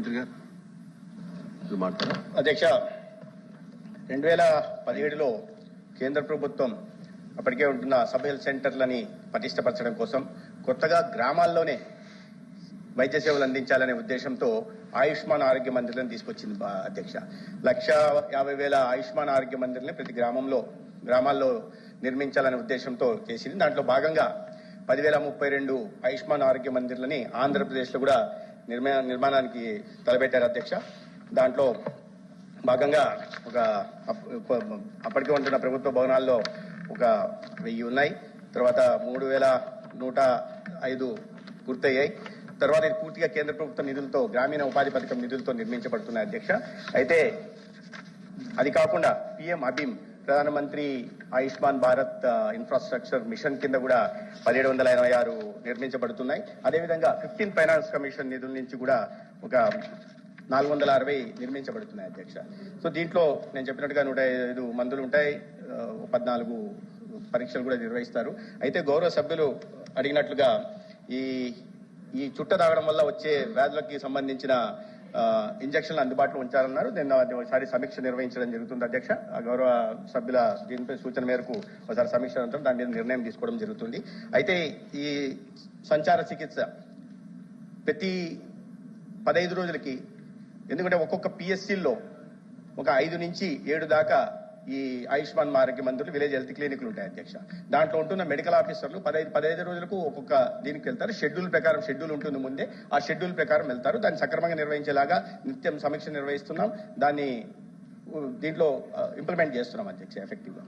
ముఖ్యమంత్రి గారు. అధ్యక్ష రెండు వేల పదిహేడులో కేంద్ర ప్రభుత్వం అప్పటికే ఉంటున్న సబ్ హెల్త్ సెంటర్లని పటిష్టపరచడం కోసం కొత్తగా గ్రామాల్లోనే వైద్య సేవలు అందించాలనే ఉద్దేశంతో ఆయుష్మాన్ ఆరోగ్య మందిర్లను తీసుకొచ్చింది అధ్యక్ష. లక్ష యాభై వేల ఆయుష్మాన్ ఆరోగ్య మందిర్ని ప్రతి గ్రామంలో గ్రామాల్లో నిర్మించాలనే ఉద్దేశంతో చేసింది. దాంట్లో భాగంగా పదివేల ముప్పై రెండు ఆయుష్మాన్ ఆరోగ్య మందిర్లని ఆంధ్రప్రదేశ్లో కూడా నిర్మా నిర్మాణానికి తలపెట్టారు అధ్యక్ష. దాంట్లో భాగంగా ఒక అప్పటికే ఉంటున్న ప్రభుత్వ భవనాల్లో ఒక వెయ్యి ఉన్నాయి. తర్వాత మూడు వేల నూట ఐదు పూర్తయ్యాయి. తర్వాత ఇది పూర్తిగా కేంద్ర ప్రభుత్వ నిధులతో గ్రామీణ ఉపాధి పథకం నిధులతో నిర్మించబడుతున్నాయి అధ్యక్ష. అయితే అది కాకుండా పిఎం అబిమ్ ప్రధానమంత్రి ఆయుష్మాన్ భారత్ ఇన్ఫ్రాస్ట్రక్చర్ మిషన్ కింద కూడా పదిహేడు వందల ఎనభై ఆరు నిర్మించబడుతున్నాయి. అదేవిధంగా ఫిఫ్టీన్ ఫైనాన్స్ కమిషన్ నిధుల నుంచి కూడా ఒక నాలుగు వందల అరవై నిర్మించబడుతున్నాయి అధ్యక్ష. సో దీంట్లో నేను చెప్పినట్టుగా నూట ఐదు మందులు ఉంటాయి. పద్నాలుగు పరీక్షలు కూడా నిర్వహిస్తారు. అయితే గౌరవ సభ్యులు అడిగినట్లుగా ఈ ఈ చుట్ట తాగడం వల్ల వచ్చే వ్యాధులకి సంబంధించిన ఇంజక్షన్లు అందుబాటులో ఉంచాలన్నారు. నేను ఒకసారి సమీక్ష నిర్వహించడం జరుగుతుంది అధ్యక్ష. ఆ గౌరవ సభ్యుల దీనిపై సూచన మేరకు ఒకసారి సమీక్ష అనంతరం దాని మీద నిర్ణయం తీసుకోవడం జరుగుతుంది. అయితే ఈ సంచార చికిత్స ప్రతి పదహైదు రోజులకి ఎందుకంటే ఒక్కొక్క పిఎస్సీల్లో ఒక ఐదు నుంచి ఏడు దాకా ఈ ఆయుష్మాన్ ఆరోగ్య మందులు విలేజ్ హెల్త్ క్లినిక్లు ఉంటాయి అధ్యక్ష. దాంట్లో ఉంటున్న మెడికల్ ఆఫీసర్లు పదహైదు పదహైదు రోజులకు ఒక్కొక్క దీనికి వెళ్తారు. షెడ్యూల్ ప్రకారం షెడ్యూల్ ఉంటుంది ముందే. ఆ షెడ్యూల్ ప్రకారం వెళ్తారు. దాన్ని సక్రమంగా నిర్వహించేలాగా నిత్యం సమీక్ష నిర్వహిస్తున్నాం. దాన్ని దీంట్లో ఇంప్లిమెంట్ చేస్తున్నాం అధ్యక్ష ఎఫెక్టివ్గా